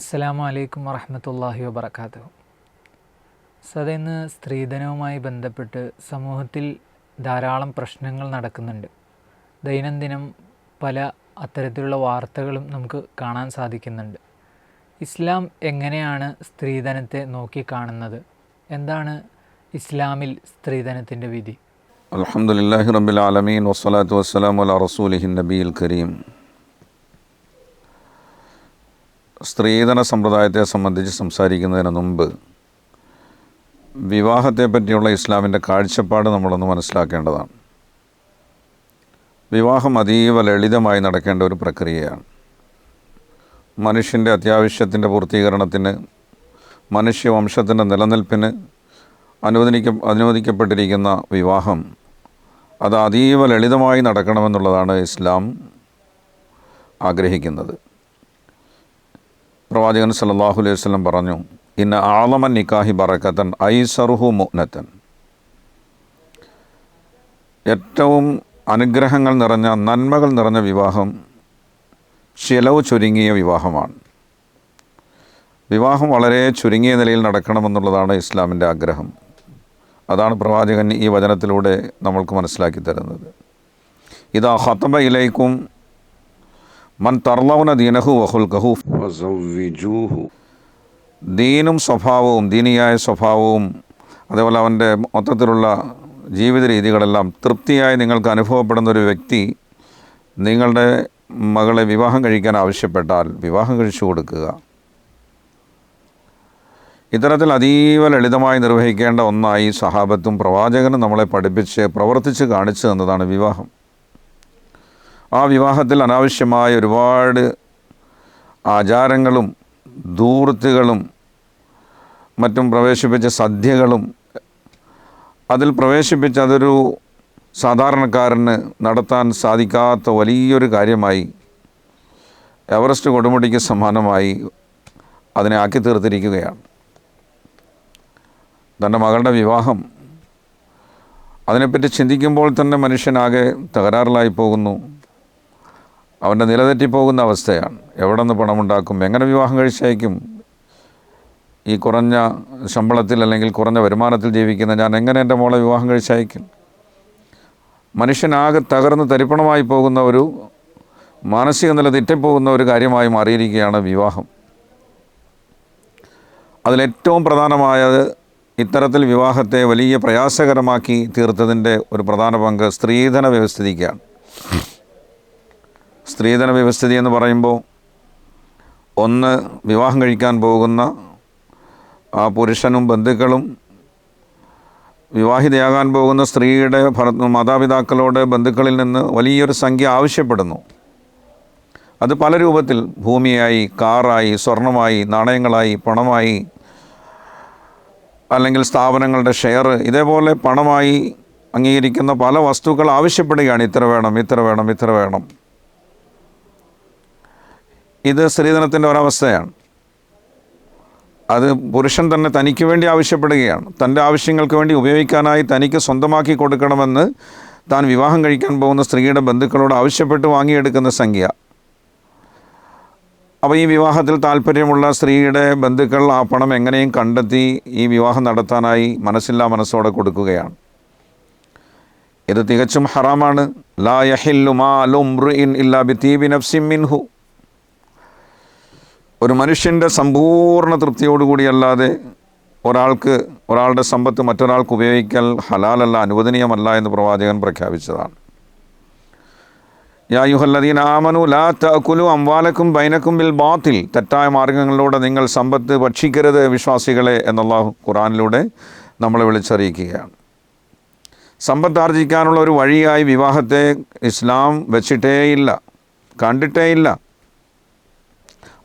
അസ്സലാമു അലൈക്കും വറഹമത്തല്ലാഹി വബർക്കാത്തു ഇന്ന് സ്ത്രീധനവുമായി ബന്ധപ്പെട്ട് സമൂഹത്തിൽ ധാരാളം പ്രശ്നങ്ങൾ നടക്കുന്നുണ്ട്. ദൈനംദിനം പല അത്തരത്തിലുള്ള വാർത്തകളും നമുക്ക് കാണാൻ സാധിക്കുന്നുണ്ട്. ഇസ്ലാം എങ്ങനെയാണ് സ്ത്രീധനത്തെ നോക്കിക്കാണുന്നത് എന്താണ് ഇസ്ലാമിൽ സ്ത്രീധനത്തിന്റെ വിധി? അലഹമുല്ലാഹി റബ്ബിൽ ആലമീൻ വസ്സലാത്തു വസ്സലാം അല റസൂലിഹിൻ നബിയിൽ കരീം. സ്ത്രീധന സമ്പ്രദായത്തെ സംബന്ധിച്ച് സംസാരിക്കുന്നതിന് മുമ്പ് വിവാഹത്തെ പറ്റിയുള്ള ഇസ്ലാമിന്റെ കാഴ്ചപ്പാട് നമ്മളൊന്ന് മനസ്സിലാക്കേണ്ടതാണ്. വിവാഹം അതീവ ലളിതമായി നടക്കേണ്ട ഒരു പ്രക്രിയയാണ്. മനുഷ്യന്റെ അത്യാവശ്യത്തിന്റെ പൂർത്തീകരണത്തിന് മനുഷ്യവംശത്തിന്റെ നിലനിൽപ്പിന് അനുവദിക്ക അനുവദിക്കപ്പെട്ടിരിക്കുന്ന വിവാഹം അത് അതീവ ലളിതമായി നടക്കണമെന്നുള്ളതാണ് ഇസ്ലാം ആഗ്രഹിക്കുന്നത്. പ്രവാചകൻ സല്ലല്ലാഹു അലൈഹി വസ്ലം പറഞ്ഞു ഇന്ന ആളമൻ നിക്കാഹി ബറക്കത്തൻ ഐസറുഹു മുനത്തൻ ഏറ്റവും അനുഗ്രഹങ്ങൾ നിറഞ്ഞ നന്മകൾ നിറഞ്ഞ വിവാഹം ചിലവ് ചുരുങ്ങിയ വിവാഹമാണ്. വിവാഹം വളരെ ചുരുങ്ങിയ നിലയിൽ നടക്കണമെന്നുള്ളതാണ് ഇസ്ലാമിന്റെ ആഗ്രഹം. അതാണ് പ്രവാചകൻ ഈ വചനത്തിലൂടെ നമ്മൾക്ക് മനസ്സിലാക്കി തരുന്നത്. ഇതാ ഹത്തബ ഇലൈക്കും മൻ തർലൗന ദീനഹു വഹുൽഖഹു ഫസവ്വിജൂഹു ദീനും സ്വഭാവവും ദീനിയായ സ്വഭാവവും അതേപോലെ അവന്റെ മൊത്തത്തിലുള്ള ജീവിത രീതികളെല്ലാം തൃപ്തിയായി നിങ്ങൾക്ക് അനുഭവപ്പെടുന്ന ഒരു വ്യക്തി നിങ്ങളുടെ മകളെ വിവാഹം കഴിക്കാൻ ആവശ്യപ്പെട്ടാൽ വിവാഹം കഴിച്ചു കൊടുക്കുക. ഇത്തരത്തിൽ അതീവ ലളിതമായി നിർവഹിക്കേണ്ട ഒന്നായി സഹാബത്തും പ്രവാചകനും നമ്മളെ പഠിപ്പിച്ച് പ്രവർത്തിച്ച് കാണിച്ചു തന്നതാണ് വിവാഹം. ആ വിവാഹത്തിൽ അനാവശ്യമായ ഒരുപാട് ആചാരങ്ങളും ധൂർത്തുകളും മറ്റും പ്രവേശിപ്പിച്ച സദ്യകളും അതിൽ പ്രവേശിപ്പിച്ച് അതൊരു സാധാരണക്കാരന് നടത്താൻ സാധിക്കാത്ത വലിയൊരു കാര്യമായി എവറസ്റ്റ് കൊടുമുടിക്ക് സമാനമായി അതിനെ ആക്കി തീർത്തിരിക്കുകയാണ്. തന്റെ മകളുടെ വിവാഹം അതിനെപ്പറ്റി ചിന്തിക്കുമ്പോൾ തന്നെ മനുഷ്യനാകെ തകരാറിലായി പോകുന്നു. അവന്റെ നിലതെറ്റിപ്പോകുന്ന അവസ്ഥയാണ്. എവിടെ നിന്ന് പണമുണ്ടാക്കും? എങ്ങനെ വിവാഹം കഴിച്ചയക്കും? ഈ കുറഞ്ഞ ശമ്പളത്തിൽ അല്ലെങ്കിൽ കുറഞ്ഞ വരുമാനത്തിൽ ജീവിക്കുന്ന ഞാൻ എങ്ങനെ എന്റെ മോളെ വിവാഹം കഴിച്ചയക്കും? മനുഷ്യനാകെ തകർന്ന് തരിപ്പണമായി പോകുന്ന ഒരു മാനസിക നില തെറ്റിപ്പോകുന്ന ഒരു കാര്യമായി മാറിയിരിക്കുകയാണ് വിവാഹം. അതിലേറ്റവും പ്രധാനമായത് ഇത്തരത്തിൽ വിവാഹത്തെ വലിയ പ്രയാസകരമാക്കി തീർത്തതിന്റെ ഒരു പ്രധാന പങ്ക് സ്ത്രീധന വ്യവസ്ഥിതിക്കാണ്. സ്ത്രീധന വ്യവസ്ഥിതി എന്ന് പറയുമ്പോൾ ഒന്ന് വിവാഹം കഴിക്കാൻ പോകുന്ന ആ പുരുഷനും ബന്ധുക്കളും വിവാഹിതയാകാൻ പോകുന്ന സ്ത്രീയുടെ മാതാപിതാക്കളോട് ബന്ധുക്കളിൽ നിന്ന് വലിയൊരു സംഖ്യ ആവശ്യപ്പെടുന്നു. അത് പല രൂപത്തിൽ ഭൂമിയായി കാറായി സ്വർണമായി നാണയങ്ങളായി പണമായി അല്ലെങ്കിൽ സ്ഥാപനങ്ങളുടെ ഷെയർ ഇതേപോലെ പണമായി അംഗീകരിക്കുന്ന പല വസ്തുക്കൾ ആവശ്യപ്പെടുകയാണ്. ഇത്ര വേണം ഇത്ര വേണം ഇത്ര വേണം. ഇത് സ്ത്രീധനത്തിന്റെ ഒരവസ്ഥയാണ്. അത് പുരുഷൻ തന്നെ തനിക്ക് വേണ്ടി ആവശ്യപ്പെടുകയാണ്. തന്റെ ആവശ്യങ്ങൾക്ക് വേണ്ടി ഉപയോഗിക്കാനായി തനിക്ക് സ്വന്തമാക്കി കൊടുക്കണമെന്ന് താൻ വിവാഹം കഴിക്കാൻ പോകുന്ന സ്ത്രീയുടെ ബന്ധുക്കളോട് ആവശ്യപ്പെട്ട് വാങ്ങിയെടുക്കുന്ന സംഖ്യ. അപ്പോൾ ഈ വിവാഹത്തിൽ താല്പര്യമുള്ള സ്ത്രീയുടെ ബന്ധുക്കൾ ആ പണം എങ്ങനെയും കണ്ടെത്തി ഈ വിവാഹം നടത്താനായി മനസ്സില്ലാ മനസ്സോടെ കൊടുക്കുകയാണ്. ഇത് തികച്ചും ഹറാമാണ്. ലാ യഹില്ലു മാ ലുംറുഇൻ ഇല്ലാ ബിതീബി നഫ്സിൻ മിൻഹു. ഒരു മനുഷ്യന്റെ സമ്പൂർണ തൃപ്തിയോടുകൂടിയല്ലാതെ ഒരാൾക്ക് ഒരാളുടെ സമ്പത്ത് മറ്റൊരാൾക്ക് ഉപയോഗിക്കൽ ഹലാലല്ല അനുവദനീയമല്ല എന്ന് പ്രവാചകൻ പ്രഖ്യാപിച്ചതാണ്. യാ യുഹല്ലദീൻ ആമനു ലാ തഅകുലു അംവാലക്കും ബൈനക്കും ബിൽ ബാത്തിൽ. തെറ്റായ മാർഗങ്ങളിലൂടെ നിങ്ങൾ സമ്പത്ത് ഭക്ഷിക്കരുത് വിശ്വാസികളെ എന്നുള്ള ഖുറാനിലൂടെ നമ്മളെ വിളിച്ചറിയിക്കുകയാണ്. സമ്പത്ത് ആർജിക്കാനുള്ള ഒരു വഴിയായി വിവാഹത്തെ ഇസ്ലാം വെച്ചിട്ടേയില്ല കണ്ടിട്ടേയില്ല.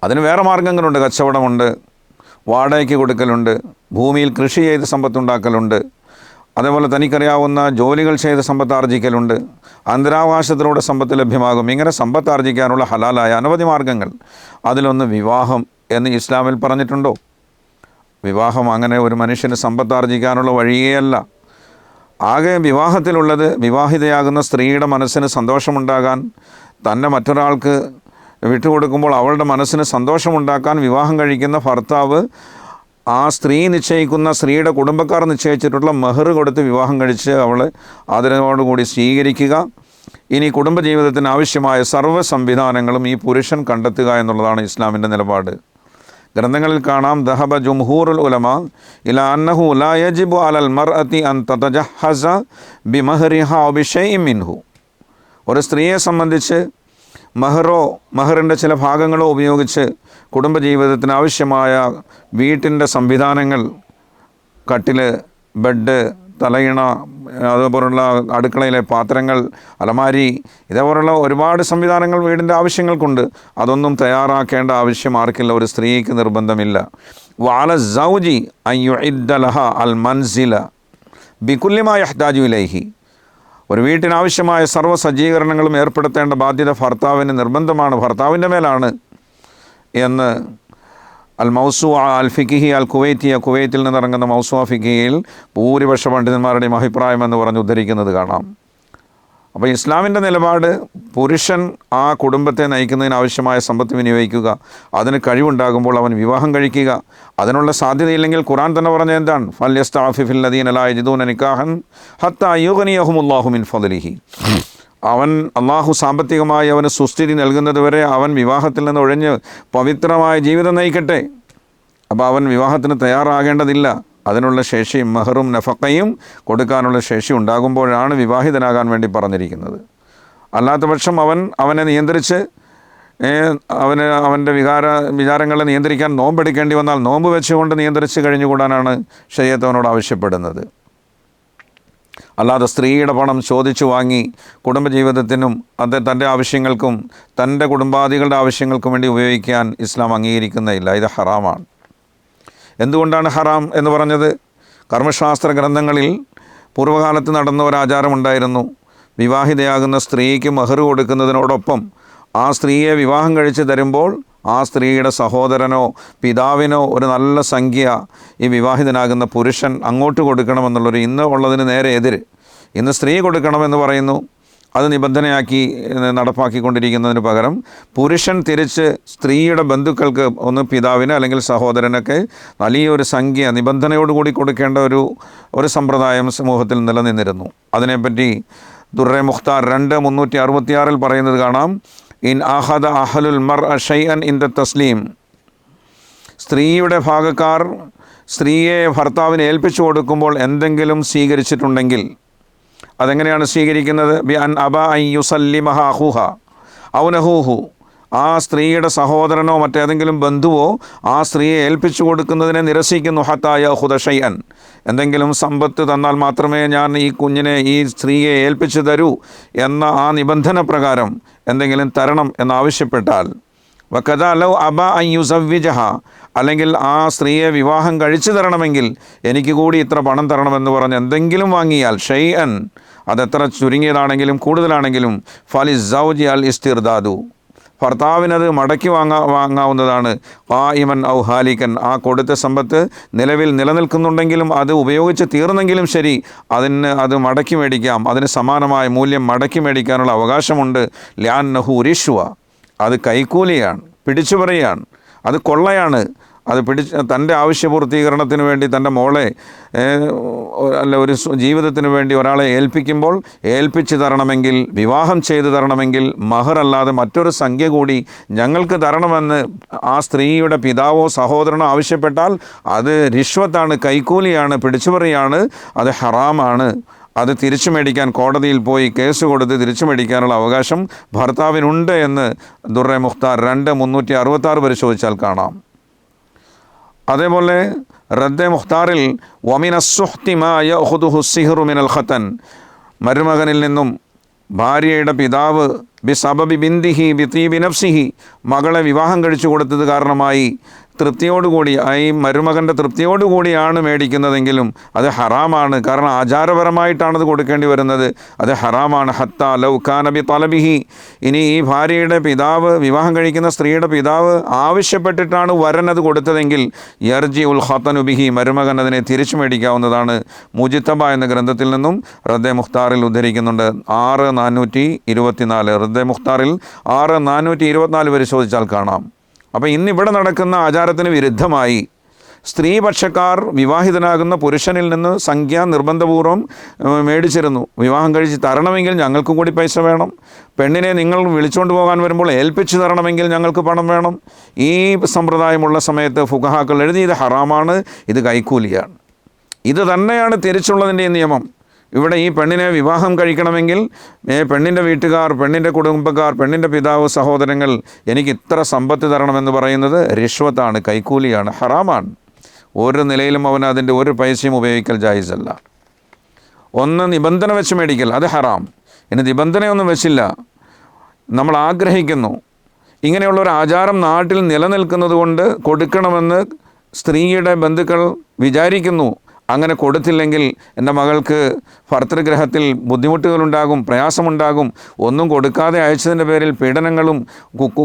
അതിന് വേറെ മാർഗങ്ങളുണ്ട്. കച്ചവടമുണ്ട് വാടകയ്ക്ക് കൊടുക്കലുണ്ട് ഭൂമിയിൽ കൃഷി ചെയ്ത് സമ്പത്തുണ്ടാക്കലുണ്ട്. അതേപോലെ തനിക്കറിയാവുന്ന ജോലികൾ ചെയ്ത് സമ്പത്ത് ആർജിക്കലുണ്ട് അന്തരാവകാശത്തിലൂടെ സമ്പത്ത് ലഭ്യമാകും. ഇങ്ങനെ സമ്പത്ത് ആർജിക്കാനുള്ള ഹലാലായ അനവധി മാർഗങ്ങൾ. അതിലൊന്ന് വിവാഹം എന്ന് ഇസ്ലാമിൽ പറഞ്ഞിട്ടുണ്ടോ? വിവാഹം അങ്ങനെ ഒരു മനുഷ്യന് സമ്പത്ത് ആർജിക്കാനുള്ള വഴിയേയല്ല. ആകെ വിവാഹത്തിലുള്ളത് വിവാഹിതയാകുന്ന സ്ത്രീയുടെ മനസ്സിന് സന്തോഷമുണ്ടാകാൻ തന്നെ മറ്റൊരാൾക്ക് വിട്ടുകൊടുക്കുമ്പോൾ അവളുടെ മനസ്സിന് സന്തോഷമുണ്ടാക്കാൻ വിവാഹം കഴിക്കുന്ന ഭർത്താവ് ആ സ്ത്രീ നിശ്ചയിക്കുന്ന സ്ത്രീയുടെ കുടുംബക്കാർ നിശ്ചയിച്ചിട്ടുള്ള മെഹർ കൊടുത്ത് വിവാഹം കഴിച്ച് അവൾ ആദരവോടുകൂടി സ്വീകരിക്കുക. ഇനി കുടുംബജീവിതത്തിന് ആവശ്യമായ സർവ സംവിധാനങ്ങളും ഈ പുരുഷൻ കണ്ടെത്തുക എന്നുള്ളതാണ് ഇസ്ലാമിന്റെ നിലപാട്. ഗ്രന്ഥങ്ങളിൽ കാണാം ദഹബ ജുംഹൂറുൽ ഉലമ ഇല അന്നഹു ലാ യജിബു അലൽ അതി അൻ തതജഹസ ബിമഹരിഹ ബിഷൈഇൻ മിൻഹു. ഒരു സ്ത്രീയെ സംബന്ധിച്ച് മഹറോ മഹറിന്റെ ചില ഭാഗങ്ങളോ ഉപയോഗിച്ച് കുടുംബജീവിതത്തിന് ആവശ്യമായ വീട്ടിന്റെ സംവിധാനങ്ങൾ കട്ടിൽ ബെഡ് തലയിണ അതുപോലുള്ള അടുക്കളയിലെ പാത്രങ്ങൾ അലമാരി ഇതേപോലുള്ള ഒരുപാട് സംവിധാനങ്ങൾ വീടിന്റെ ആവശ്യങ്ങൾക്കുണ്ട്. അതൊന്നും തയ്യാറാക്കേണ്ട ആവശ്യം ആർക്കില്ല ഒരു സ്ത്രീക്ക് നിർബന്ധമില്ല. വാല സൗജി അയ്യുഇദ്ദലഹ അൽ മൻസില ബിക്കുല്യമായ ഹ്താജു ഇലൈഹി. ഒരു വീട്ടിനാവശ്യമായ സർവ സജ്ജീകരണങ്ങളും ഏർപ്പെടുത്തേണ്ട ബാധ്യത ഭർത്താവിന് നിർബന്ധമാണ്. ഭർത്താവിന്റെ മേലാണ് എന്ന് അൽ മൗസു അൽ ഫിക്കിഹി അൽ കുവൈത്തിയ കുവൈത്തിൽ നിന്നിറങ്ങുന്ന മൗസു ഫിക്കിഹിയിൽ ഭൂരിപക്ഷ പണ്ഡിതന്മാരുടെയും അഭിപ്രായം എന്ന് പറഞ്ഞ് ഉദ്ധരിക്കുന്നത് കാണാം. അപ്പോൾ ഇസ്ലാമിന്റെ നിലപാട് പുരുഷൻ ആ കുടുംബത്തെ നയിക്കുന്നതിന് ആവശ്യമായ സമ്പത്ത് വിനിയോഗിക്കുക. അതിന് കഴിവുണ്ടാകുമ്പോൾ അവൻ വിവാഹം കഴിക്കുക. അതിനുള്ള സാധ്യതയില്ലെങ്കിൽ ഖുറാൻ തന്നെ പറഞ്ഞ എന്താണ്? ഫല്യസ്താഫിഫിൽ നദീൻ അലാ മിൻ ഫദലിഹി. അവൻ അള്ളാഹു സാമ്പത്തികമായി അവന് സുസ്ഥിതി നൽകുന്നതുവരെ അവൻ വിവാഹത്തിൽ നിന്ന് ഒഴിഞ്ഞ് പവിത്രമായ ജീവിതം നയിക്കട്ടെ. അപ്പോൾ അവൻ വിവാഹത്തിന് തയ്യാറാകേണ്ടതില്ല. അതിനുള്ള ശേഷിയും മെഹറും നഫക്കയും കൊടുക്കാനുള്ള ശേഷി ഉണ്ടാകുമ്പോഴാണ് വിവാഹിതനാകാൻ വേണ്ടി പറഞ്ഞിരിക്കുന്നത്. അല്ലാത്ത പക്ഷം അവൻ അവനെ നിയന്ത്രിച്ച് അവന് അവന്റെ വികാര വിചാരങ്ങളെ നിയന്ത്രിക്കാൻ നോമ്പെടുക്കേണ്ടി വന്നാൽ നോമ്പ് വെച്ചുകൊണ്ട് നിയന്ത്രിച്ച് കഴിഞ്ഞുകൂടാനാണ് ഷയ്യത്ത് അവനോട് ആവശ്യപ്പെടുന്നത്. അല്ലാതെ സ്ത്രീയുടെ പണം ചോദിച്ചു വാങ്ങി കുടുംബജീവിതത്തിനും അത് തന്റെ ആവശ്യങ്ങൾക്കും തന്റെ കുടുംബാദികളുടെ ആവശ്യങ്ങൾക്കും വേണ്ടി ഉപയോഗിക്കാൻ ഇസ്ലാം അംഗീകരിക്കുന്നില്ല ഇത് ഹറാമാണ്. എന്തുകൊണ്ടാണ് ഹറാം എന്ന് പറഞ്ഞത്? കർമ്മശാസ്ത്ര ഗ്രന്ഥങ്ങളിൽ പൂർവകാലത്ത് നടന്ന ഒരു ആചാരമുണ്ടായിരുന്നു. വിവാഹിതയാകുന്ന സ്ത്രീക്ക് മഹർ കൊടുക്കുന്നതിനോടൊപ്പം ആ സ്ത്രീയെ വിവാഹം കഴിച്ച് തരുമ്പോൾ ആ സ്ത്രീയുടെ സഹോദരനോ പിതാവിനോ ഒരു നല്ല സംഖ്യ ഈ വിവാഹിതനാകുന്ന പുരുഷൻ അങ്ങോട്ട് കൊടുക്കണമെന്നുള്ളൊരു ഇന്ന് ഉള്ളതിന് നേരെ എതിര്. ഇന്ന് സ്ത്രീ കൊടുക്കണമെന്ന് പറയുന്നു. അത് നിബന്ധനയാക്കി നടപ്പാക്കിക്കൊണ്ടിരിക്കുന്നതിന് പകരം പുരുഷൻ തിരിച്ച് സ്ത്രീയുടെ ബന്ധുക്കൾക്ക് ഒന്ന് പിതാവിന് അല്ലെങ്കിൽ സഹോദരനൊക്കെ വലിയൊരു സംഖ്യ നിബന്ധനയോടുകൂടി കൊടുക്കേണ്ട ഒരു ഒരു സമ്പ്രദായം സമൂഹത്തിൽ നിലനിന്നിരുന്നു. അതിനെപ്പറ്റി ദുർറെ മുഖ്താർ രണ്ട് മുന്നൂറ്റി അറുപത്തിയാറിൽ പറയുന്നത് കാണാം. ഇൻ അഹദ അഹലുൽ മർ ഷൈഅൻ ഇൻ ദ തസ്ലീം. സ്ത്രീയുടെ ഭാഗക്കാർ സ്ത്രീയെ ഭർത്താവിന് ഏൽപ്പിച്ചു കൊടുക്കുമ്പോൾ എന്തെങ്കിലും സ്വീകരിച്ചിട്ടുണ്ടെങ്കിൽ അതെങ്ങനെയാണ് സ്വീകരിക്കുന്നത്? Be an അബ I യുസല്ലിമഹ അഹുഹ. ഔനഹൂഹു. ആ സ്ത്രീയുടെ സഹോദരനോ മറ്റേതെങ്കിലും ബന്ധുവോ ആ സ്ത്രീയെ ഏൽപ്പിച്ചു കൊടുക്കുന്നതിനെ നിരസിക്കുന്നു. ഹത്തായ ഹുദഷയ്യൻ എന്തെങ്കിലും സമ്പത്ത് തന്നാൽ മാത്രമേ ഞാൻ ഈ കുഞ്ഞിനെ ഈ സ്ത്രീയെ ഏൽപ്പിച്ചു തരൂ എന്ന ആ നിബന്ധന പ്രകാരം എന്തെങ്കിലും തരണം എന്നാവശ്യപ്പെട്ടാൽ വക്കഥ ലൗ അബ യുസവ്യജഹ അല്ലെങ്കിൽ ആ സ്ത്രീയെ വിവാഹം കഴിച്ചു തരണമെങ്കിൽ എനിക്ക് കൂടി ഇത്ര പണം തരണമെന്ന് പറഞ്ഞ് എന്തെങ്കിലും വാങ്ങിയാൽ ഷെയ് അൻ അതെത്ര ചുരുങ്ങിയതാണെങ്കിലും കൂടുതലാണെങ്കിലും ഫലി സൗജി അൽ ഇസ്തിർദാദു. ഭർത്താവിനത് മടക്കി വാങ്ങാ വാങ്ങാവുന്നതാണ്. ആ ഇമൻ ഔ ഹാലിക്കൻ. ആ കൊടുത്ത സമ്പത്ത് നിലവിൽ നിലനിൽക്കുന്നുണ്ടെങ്കിലും അത് ഉപയോഗിച്ച് തീർന്നെങ്കിലും ശരി. അതിന് അത് മടക്കി മേടിക്കാം. അതിന് സമാനമായ മൂല്യം മടക്കി മേടിക്കാനുള്ള അവകാശമുണ്ട്. ലാൻ നഹു ഉരീഷുവ അത് കൈക്കൂലിയാണ്. പിടിച്ചുപറിയാണ്. അത് കൊള്ളയാണ്. അത് പിടിച്ച് തന്റെ ആവശ്യപൂർത്തീകരണത്തിന് വേണ്ടി തന്റെ മോളെ അല്ല ഒരു ജീവിതത്തിന് വേണ്ടി ഒരാളെ ഏൽപ്പിക്കുമ്പോൾ ഏൽപ്പിച്ച് തരണമെങ്കിൽ വിവാഹം ചെയ്തു തരണമെങ്കിൽ മഹർ അല്ലാതെ മറ്റൊരു സംഖ്യ കൂടി ഞങ്ങൾക്ക് തരണമെന്ന് ആ സ്ത്രീയുടെ പിതാവോ സഹോദരനോ ആവശ്യപ്പെട്ടാൽ അത് റിഷ്വത്താണ് കൈക്കൂലിയാണ് പിടിച്ചുപറിയാണ് അത് ഹറാമാണ്. അത് തിരിച്ചു മേടിക്കാൻ കോടതിയിൽ പോയി കേസ് കൊടുത്ത് തിരിച്ചു മേടിക്കാനുള്ള അവകാശം ഭർത്താവിനുണ്ട് എന്ന് ദുർറെ മുഖ്താർ രണ്ട് മുന്നൂറ്റി അറുപത്താറ് പരിശോധിച്ചാൽ കാണാം. അതേപോലെ റദ്ദെ മുഖ്താറിൽ വമിന സുഹ്തിമായ സിഹ്റു മിനൽ ഖത്തൻ മരുമകനിൽ നിന്നും ഭാര്യയുടെ പിതാവ് ബി സബബി ബിന്ദിഹി ബി തീബി നഫ്സിഹി മകളെ വിവാഹം കഴിച്ചു കൊടുത്തത് കാരണമായി തൃപ്തിയോടുകൂടി ഈ മരുമകന്റെ തൃപ്തിയോടുകൂടിയാണ് മേടിക്കുന്നതെങ്കിലും അത് ഹറാമാണ്. കാരണം ആചാരപരമായിട്ടാണത് കൊടുക്കേണ്ടി വരുന്നത്. അത് ഹറാമാണ്. ഹത്ത ലൗഖാനബി തലബിഹി. ഇനി ഈ ഭാര്യയുടെ പിതാവ് വിവാഹം കഴിക്കുന്ന സ്ത്രീയുടെ പിതാവ് ആവശ്യപ്പെട്ടിട്ടാണ് വരൻ അത് കൊടുത്തതെങ്കിൽ യർജി ഉൽ ഹത്തനുബിഹി മരുമകൻ അതിനെ തിരിച്ചു മേടിക്കാവുന്നതാണ്. മുജിത്തബ എന്ന ഗ്രന്ഥത്തിൽ നിന്നും റദ്ദെ മുഖ്താറിൽ ഉദ്ധരിക്കുന്നുണ്ട്. ആറ് നാനൂറ്റി ഇരുപത്തിനാല്. റദ്ദെ മുഖ്താറിൽ ആറ് നാനൂറ്റി ഇരുപത്തിനാല് പരിശോധിച്ചാൽ കാണാം. അപ്പോൾ ഇന്നിവിടെ നടക്കുന്ന ആചാരത്തിന് വിരുദ്ധമായി സ്ത്രീപക്ഷക്കാർ വിവാഹിതനാകുന്ന പുരുഷനിൽ നിന്ന് സംഖ്യ നിർബന്ധപൂർവം മേടിച്ചിരുന്നു. വിവാഹം കഴിച്ച് തരണമെങ്കിൽ ഞങ്ങൾക്കും കൂടി പൈസ വേണം. പെണ്ണിനെ നിങ്ങൾ വിളിച്ചുകൊണ്ട് പോകാൻ വരുമ്പോൾ ഏൽപ്പിച്ചു തരണമെങ്കിൽ ഞങ്ങൾക്ക് പണം വേണം. ഈ സമ്പ്രദായമുള്ള സമയത്ത് ഫുഖഹാക്കൾ എഴുതി ഇത് ഹറാമാണ് ഇത് കൈക്കൂലിയാണ്. ഇത് തന്നെയാണ് തിരിച്ചുള്ളതിന്റെ നിയമം. ഇവിടെ ഈ പെണ്ണിനെ വിവാഹം കഴിക്കണമെങ്കിൽ പെണ്ണിന്റെ വീട്ടുകാർ പെണ്ണിന്റെ കുടുംബക്കാർ പെണ്ണിന്റെ പിതാവ് സഹോദരങ്ങൾ എനിക്ക് ഇത്ര സമ്പത്ത് തരണമെന്ന് പറയുന്നത് റിഷ്വത്താണ് കൈക്കൂലിയാണ് ഹറാമാണ്. ഒരു നിലയിലും അവൻ അതിന്റെ ഒരു പൈസയും ഉപയോഗിക്കൽ ജായിസല്ല. ഒന്ന് നിബന്ധന വെച്ച് മേടിക്കൽ അത് ഹറാം. ഇനി നിബന്ധനയൊന്നും വെച്ചില്ല. നമ്മൾ ആഗ്രഹിക്കുന്നു. ഇങ്ങനെയുള്ള ഒരു ആചാരം നാട്ടിൽ നിലനിൽക്കുന്നത് കൊണ്ട് കൊടുക്കണമെന്ന് സ്ത്രീയുടെ ബന്ധുക്കൾ വിചാരിക്കുന്നു. അങ്ങനെ കൊടുത്തില്ലെങ്കിൽ എന്റെ മകൾക്ക് ഭർത്തൃഗ്രഹത്തിൽ ബുദ്ധിമുട്ടുകളുണ്ടാകും പ്രയാസമുണ്ടാകും. ഒന്നും കൊടുക്കാതെ അയച്ചതിന്റെ പേരിൽ പീഡനങ്ങളും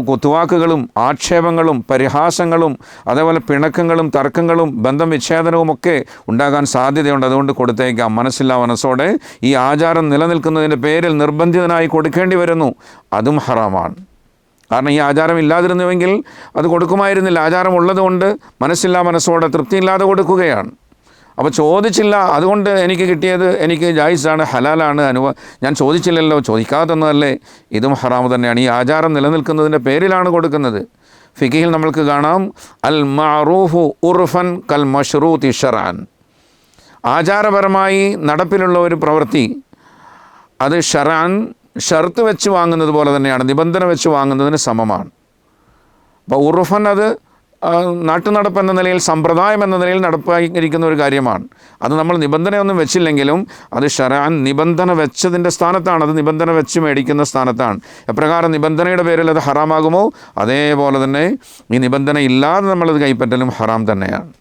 കുത്തുവാക്കുകളും ആക്ഷേപങ്ങളും പരിഹാസങ്ങളും അതേപോലെ പിണക്കങ്ങളും തർക്കങ്ങളും ബന്ധം വിച്ഛേദനവും ഒക്കെ ഉണ്ടാകാൻ സാധ്യതയുണ്ട്. അതുകൊണ്ട് കൊടുത്തേക്കാം. മനസ്സില്ലാ മനസ്സോടെ ഈ ആചാരം നിലനിൽക്കുന്നതിന്റെ പേരിൽ നിർബന്ധിതനായി കൊടുക്കേണ്ടി വരുന്നു. അതും ഹറാമാണ്. കാരണം ഈ ആചാരം ഇല്ലാതിരുന്നുവെങ്കിൽ അത് കൊടുക്കുമായിരുന്നില്ല. ആചാരം ഉള്ളതുകൊണ്ട് മനസ്സില്ലാ മനസ്സോടെ തൃപ്തിയില്ലാതെ കൊടുക്കുകയാണ്. അപ്പോൾ ചോദിച്ചില്ല അതുകൊണ്ട് എനിക്ക് കിട്ടിയത് എനിക്ക് ജായിസാണ് ഹലാലാണ് അനുവ ഞാൻ ചോദിച്ചില്ലല്ലോ ചോദിക്കാത്തതൊന്നല്ലേ ഇതും ഹറാമ് തന്നെയാണ്. ഈ ആചാരം നിലനിൽക്കുന്നതിന്റെ പേരിലാണ് കൊടുക്കുന്നത്. ഫിഖിയിൽ നമ്മൾക്ക് കാണാം അൽ മഅറൂഫു ഉർഫൻ കൽ മഷ്റൂ തിഷറാൻ ആചാരപരമായി നടപ്പിലുള്ള ഒരു പ്രവൃത്തി അത് ഷറാൻ ഷർത്ത് വെച്ച് വാങ്ങുന്നത് പോലെ തന്നെയാണ് നിബന്ധന വെച്ച് വാങ്ങുന്നതിന് സമമാണ്. അപ്പോൾ ഉറുഫൻ അത് നാട്ടുനടപ്പ് എന്ന നിലയിൽ സമ്പ്രദായം എന്ന നിലയിൽ നടപ്പായിരിക്കുന്ന ഒരു കാര്യമാണ്. അത് നമ്മൾ നിബന്ധനയൊന്നും വെച്ചില്ലെങ്കിലും അത് ഷറാൻ നിബന്ധന വെച്ചതിന്റെ സ്ഥാനത്താണ്. അത് നിബന്ധന വെച്ച് മേടിക്കുന്ന സ്ഥാനത്താണ്. എപ്രകാരം നിബന്ധനയുടെ പേരിൽ അത് ഹറാമാകുമോ? അതേപോലെ തന്നെ ഈ നിബന്ധന ഇല്ലാതെ നമ്മളത് കൈപ്പറ്റലും ഹറാം തന്നെയാണ്.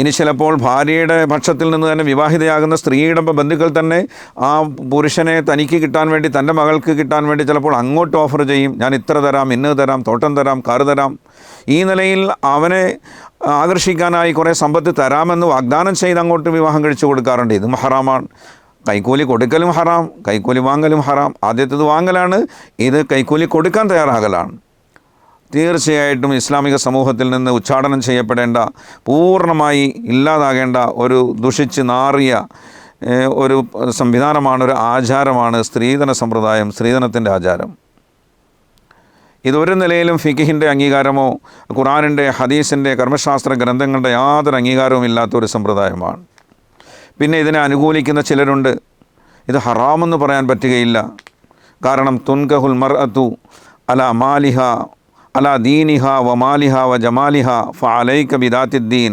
ഇനി ചിലപ്പോൾ ഭാര്യയുടെ പക്ഷത്തിൽ നിന്ന് തന്നെ വിവാഹിതയാകുന്ന സ്ത്രീയുടെ ബന്ധുക്കൾ തന്നെ ആ പുരുഷനെ തനിക്ക് കിട്ടാൻ വേണ്ടി തന്റെ മകൾക്ക് കിട്ടാൻ വേണ്ടി ചിലപ്പോൾ അങ്ങോട്ട് ഓഫർ ചെയ്യും. ഞാൻ ഇത്ര തരാം ഇന്ന് തരാം തോട്ടം തരാം കാറ് തരാം. ഈ നിലയിൽ അവനെ ആകർഷിക്കാനായി കുറേ സമ്പത്ത് തരാമെന്ന് വാഗ്ദാനം ചെയ്ത് അങ്ങോട്ട് വിവാഹം കഴിച്ചു കൊടുക്കാറുണ്ട്. ഇതും ഹറാമാണ്. കൈക്കൂലി കൊടുക്കലും ഹറാം കൈക്കൂലി വാങ്ങലും ഹറാം. ആദ്യത്തേത് വാങ്ങലാണ് ഇത് കൈക്കൂലി കൊടുക്കാൻ തയ്യാറാകലാണ്. തീർച്ചയായിട്ടും ഇസ്ലാമിക സമൂഹത്തിൽ നിന്ന് ഉച്ചാടനം ചെയ്യപ്പെടേണ്ട പൂർണമായി ഇല്ലാതാകേണ്ട ഒരു ദുഷിച്ച് നാറിയ ഒരു സംവിധാനമാണ് ഒരു ആചാരമാണ് സ്ത്രീധന സമ്പ്രദായം സ്ത്രീധനത്തിന്റെ ആചാരം. ഇതൊരു നിലയിലും ഫിഖിഹിന്റെ അംഗീകാരമോ ഖുറാനിന്റെ ഹദീസിന്റെ കർമ്മശാസ്ത്ര ഗ്രന്ഥങ്ങളുടെ യാതൊരു അംഗീകാരവും ഇല്ലാത്ത ഒരു സമ്പ്രദായമാണ്. പിന്നെ ഇതിനെ അനുകൂലിക്കുന്ന ചിലരുണ്ട്. ഇത് ഹറാമെന്ന് പറയാൻ പറ്റുകയില്ല. കാരണം തുൻകഹുൽ മർ അത്തു അല മാലിഹ അല ദീനിഹ വ മാലിഹ വ ജമാലിഹ ഫ അലൈക ബിദാത്തിദ്ദീൻ